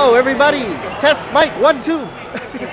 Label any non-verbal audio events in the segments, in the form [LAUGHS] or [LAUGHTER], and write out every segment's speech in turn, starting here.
Hello, everybody. Test mic one, two. [LAUGHS]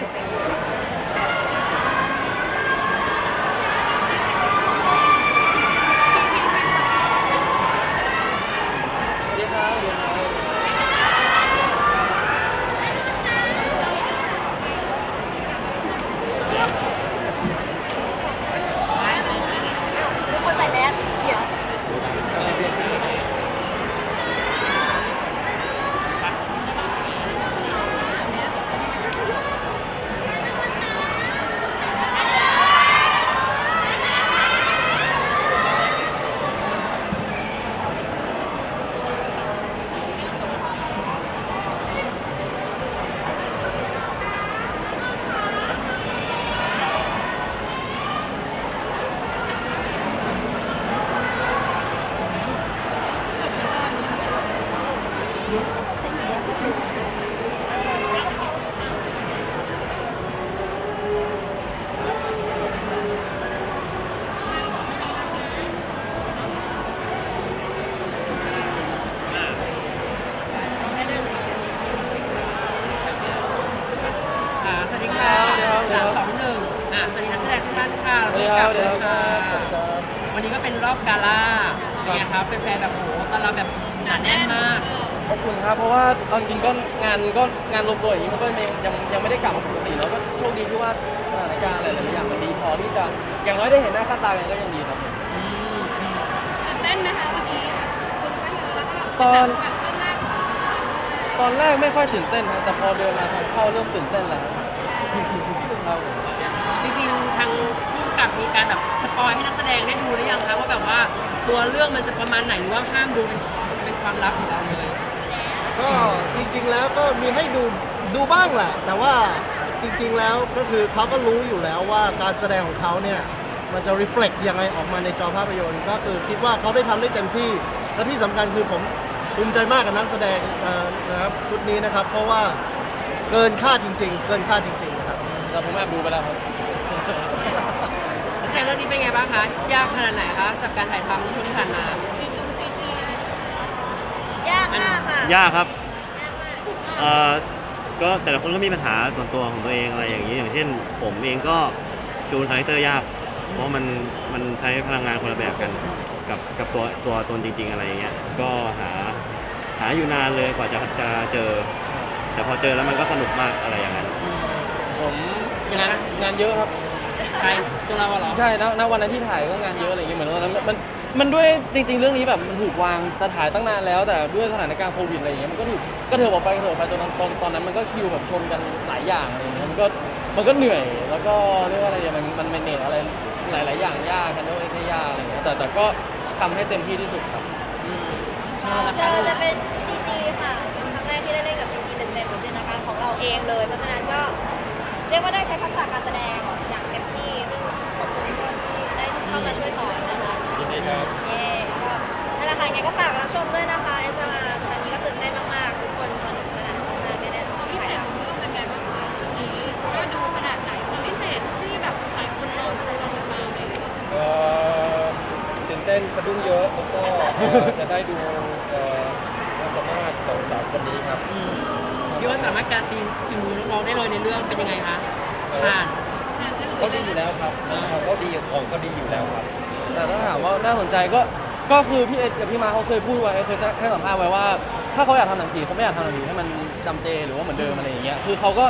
รอบกาล่าเป็นไงครับเป็นแฟนๆแบบโอ้โหตอนเราแบบหนาแน่นมากอบอุ่นครับเพราะว่าเอาจริงๆก็งานก็งานรวมตัวอย่างนี้มันก็ยังยังยังไม่ได้กลับมาปกติแล้วก็โชคดีที่ว่าสถานการณ์หลายๆอย่างมันดีพอที่จะอย่างน้อยได้เห็นหน้าค่าตากันก็ยังดีครับผมตื่นเต้นไหมคะวันนี้แบบคนก็เยอะแล้วก็แบบตอน แบบเรื่องแรกตอนแรกไม่ค่อยตื่นเต้นนะแต่พอเดินมาทางเข้าเริ่มตื่นเต้นแล้วครับผมจริงๆทางผู้กำกับมีการแบบสปอยให้นักแสดงได้ดูหรือยังคะ ว่าแบบว่าตัวเรื่องมันจะประมาณไหนหรือว่าห้ามดูเป็นเป็นความลับของเราเลยก็จริงๆแล้วก็มีให้ดูดูบ้างแหละ แต่ว่าจริงๆแล้วก็คือเขาก็รู้อยู่แล้วว่าการแสดงของเขาเนี่ยมันจะ reflect ยังไงออกมาในจอภาพยนตร์ ก็คือคิดว่าเขาได้ทำได้เต็มที่ และที่สำคัญคือผมภูมิใจมากกับนักแสดงเอ่อนะครับชุดนี้นะครับ เพราะว่าเกินคาดจริง ๆ เกินคาดจริงๆนะครับ แต่ผมแอบดูไปแล้วครับ นักแสดงเรื่องนี้เป็นไง บ้างคะ ยากขนาดไหนคะจากการถ่ายทำในช่วงที่ผ่านมา ยากมากค่ะ ยากครับยากมากเอ่อก็แต่ละคนก็มีปัญหาส่วนตัวของตัวเองอะไรอย่างนี้ อย่างเช่น ผมเองก็จูนคาแรคเตอร์ยาก เพราะมันมันใช้พลังงานคนละแบบกันกับกับตัวตัวตนจริง ๆ อะไรอย่างเงี้ย ก็หาหาอยู่นานเลยกว่าจะจะเจอ แต่พอเจอแล้วมันก็สนุกมากอะไรอย่างนั้น ผมงานงานเยอะครับ ใครตัวเราอะเหรอ ใช่นะณวันนั้นที่ถ่ายก็งานเยอะอะไรอย่างเงี้ยเหมือนวันนั้นมันมันด้วยจริง ๆ เรื่องนี้แบบมันถูกวางแต่ถ่ายตั้งนานแล้ว แต่ด้วยสถานการณ์โควิดอะไรอย่างเงี้ยมันก็ถูกก็เถิบออกไปเถิบออกไปจนตอนตอนตอนนั้นมันก็คิวแบบชนกันหลายอย่างอะไรอย่างเงี้ยมันก็มันก็เหนื่อยแล้วก็เรียกว่าอะไรเนี่ยมันมันเมเนจอะไรหลาย ๆ อย่างยากกันด้วยไม่ยากอะไรอย่างเงี้ยแต่แต่ก็ทำให้เต็มที่ที่สุดครับเชิญละเชคะอจะเป็นซีจีค่ะเป็นครั้งแรกที่ได้เล่นกับซีจีเต็มๆเป็นจินตนาการของเราเองเลย เพราะฉะนั้นก็เรียกว่าได้ใช้ทักษะการแสดงอย่างเต็มที่ซึ่งขอบคุณทุกคนที่ได้ เข้ามาช่วยสอนนะคะยินดีครับ เย่ก็นั่นแหละค่ะยังไงก็ฝากรับชมด้วยนะคะเอสมาครั้งนี้ก็ตื่นเต้นมากๆ ทุกคนสนุกสนานมากๆแน่ๆความพิเศษของเรื่องเป็นไงบ้างคะเรื่องนี้ก็ดูขนาดไหนความพิเศษที่แบบหลายคนรอดูเรามาเลยเอ่อตื่นเต้นสะดุ้งเยอะแล้วก็เอ่อจะได้ดูเอ่อความสามารถของสาวคนนี้ครับ พี่ว่าสามารถการตีฝีมือน้องๆได้เลยในเรื่องเป็นยังไงคะผ่าน เขาดีอยู่แล้วครับเขาเขาดีของเขาดีอยู่แล้วครับ แต่ถ้าถามว่าน่าสนใจก็ก็คือพี่เอ็ดกับพี่มาเขาเคยพูดไว้เคยให้สัมภาษณ์ไว้ว่า ถ้าเขาอยากทำหนังผีเขาไม่อยากทำหนังผีให้มันจำเจหรือว่าเหมือนเดิมอะไรอย่างเงี้ยคือเขาก็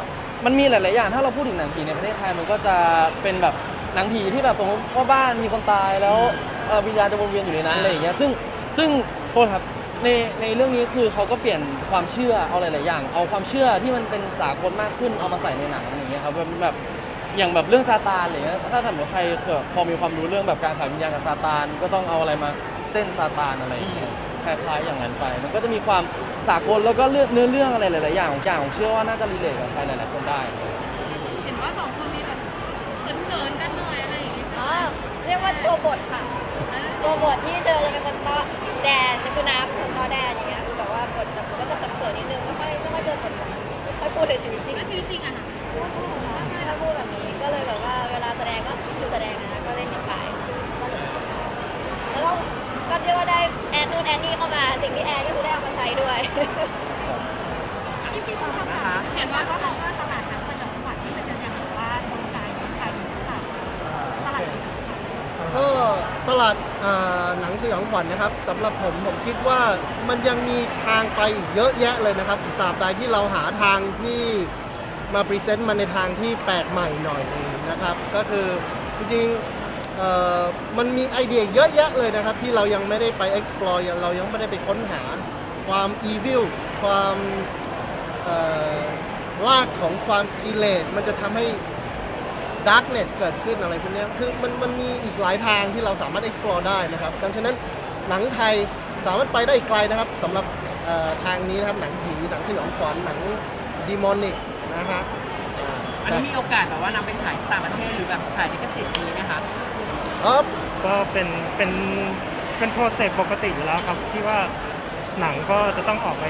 มันมีหลาย ๆ อย่าง ถ้าเราพูดถึงหนังผีในประเทศไทยมันก็จะเป็นแบบหนังผีที่แบบสมมติว่าบ้านมีคนตายแล้วเอ่อวิญญาณจะวนเวียนอยู่ในนั้นอะไรอย่างเงี้ยซึ่งซึ่งโทษครับในในเรื่องนี้คือเขาก็เปลี่ยนความเชื่อเอาหลาย ๆ อย่าง เอาความเชื่อที่มันเป็นสากลมากขึ้นเอามาใส่ในหนังอะไรอย่างเงี้ยครับแบบ อย่างแบบเรื่องซาตานอะไรเงี้ยถ้าสมมติใครเกิดพอมีความรู้เรื่องแบบการขายวิญญาณกับซาตาน ก็ต้องเอาอะไรมาเส้นซาตานอะไรอย่างเงี้ยคล้ายๆอย่างนั้นไป มันก็จะมีความสากลแล้วก็เรื่องเนื้อเรื่องอะไรหลาย ๆ อย่างของจางผมเชื่อว่าน่าจะรีเลทกับใครหลายๆคนได้ เห็นว่าสองคนมีแบบเขินๆกันหน่อยอะไรอย่างเงี้ยอ๋อเรียกว่าตัวบทค่ะ ตัวบทที่เชอจะเป็นคนต้อแดนคือน้ำเป็นคนต้อแดนอย่างเงี้ยคือแบบว่าบทแบบก็จะเขินๆนิดนึงไม่ค่อยไม่ค่อยเดินบทไม่ค่อยพูดในชีวิตจริงแล้วชีวิตจริงอะค่ะค่อยถ้าพูดแบบนี้ก็เลยแบบว่าเวลาแสดงก็คือแสดงนะก็เล่นกันไปซึ่งสนุกแล้วก็ก็ เรียกว่าได้แอนนู่นแอนนี่เข้ามาสิ่งที่แอนก็คือได้เอามาใช้ด้วยนะคะเห็นว่าก็มองว่าตลาดนัดประจำจังหวัดที่มันจะยังแบบว่าตรงกลางคนไทยหรือเปล่าตลาดก็ตลาดอ่าหนังสยองขวัญนะครับสำหรับผมผมคิดว่ามันยังมีทางไปอีกเยอะแยะเลยนะครับตราบใดที่เราหาทางที่มาพรีเซนต์มันในทางที่แปลกใหม่หน่อยหนึงนะครับ ก็คือจริงๆเอ่อมันมีไอเดียเยอะแยะเลยนะครับ ที่เรายังไม่ได้ไป explore ยังเรายังไม่ได้ไปค้นหา ความ evil ความเอ่อรากของความกิเลสมันจะทำให้ darkness เกิดขึ้นอะไรพวกเนี้ยคือมันมันมีอีกหลายทางที่เราสามารถ explore ได้นะครับดังนั้นหนังไทยสามารถไปได้อีกไกลนะครับสำหรับเอ่อทางนี้นะครับหนังผีหนังสยองขวัญหนังดีมอนิกนะฮะอันนี้มีโอกาสแบบว่านำไปฉายต่างประเทศหรือแบบขายลิขสิทธิ์นี้ไหมคะอ๋อก็เป็นเป็นเป็นโปรเซสปกติอยู่แล้วครับที่ว่า หนังก็จะต้องออกไป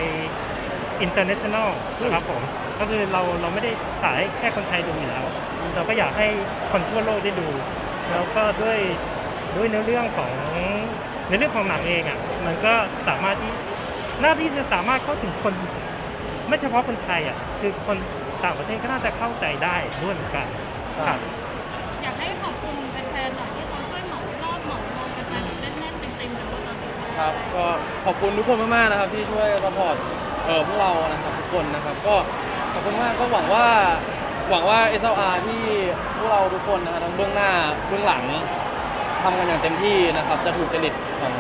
international นะครับผม ก็คือเราเราไม่ได้ฉายแค่คนไทยดูอยู่แล้ว เราก็อยากให้คนทั่วโลกได้ดู แล้วก็ด้วยด้วยเนื้อเรื่องของในเรื่องของหนังเองอะมันก็สามารถที่หน้าที่จะสามารถเข้าถึงคน ไม่เฉพาะคนไทยอะคือคนต่างประเทศก็น่าจะเข้าใจได้ด้วยเหมือนกันครับอยากให้ ครับก็ขอบคุณทุกคนมากๆนะครับที่ช่วยสปอร์ตเออพวกเรานะครับทุกคนนะครับก็ขอบคุณมากก็หวังว่าหวังว่า SLR ที่พวกเราทุกคนนะครับทั้งเบื้องหน้าเบื้องหลังทำกันอย่างเต็มที่นะครับ จะถูกจริตของ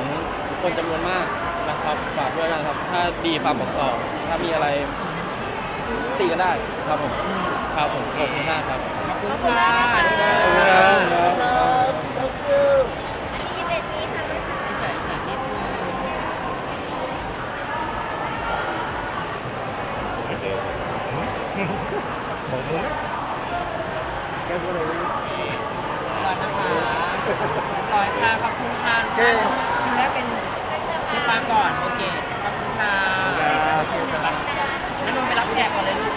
คนจำนวนมากนะครับฝากด้วยกันครับ ถ้าดีฝากบอกต่อถ้ามีอะไรตีกันได้ครับผมครับผมขอบคุณมากครับ ขอบคุณค่ะ ขอบคุณครับ Thank you อันนี้เป็นนี้ค่ะ อีสานอีสานนิส บอกมุ้ง Guess what I mean? รอยนะคะ รอยค่ะขอบคุณค่ะโอเคทีแรกเป็นเชฟปาก่อน โอเค ขอบคุณค่ะแล้วนนท์ไปรับแขกก่อนเลยลูก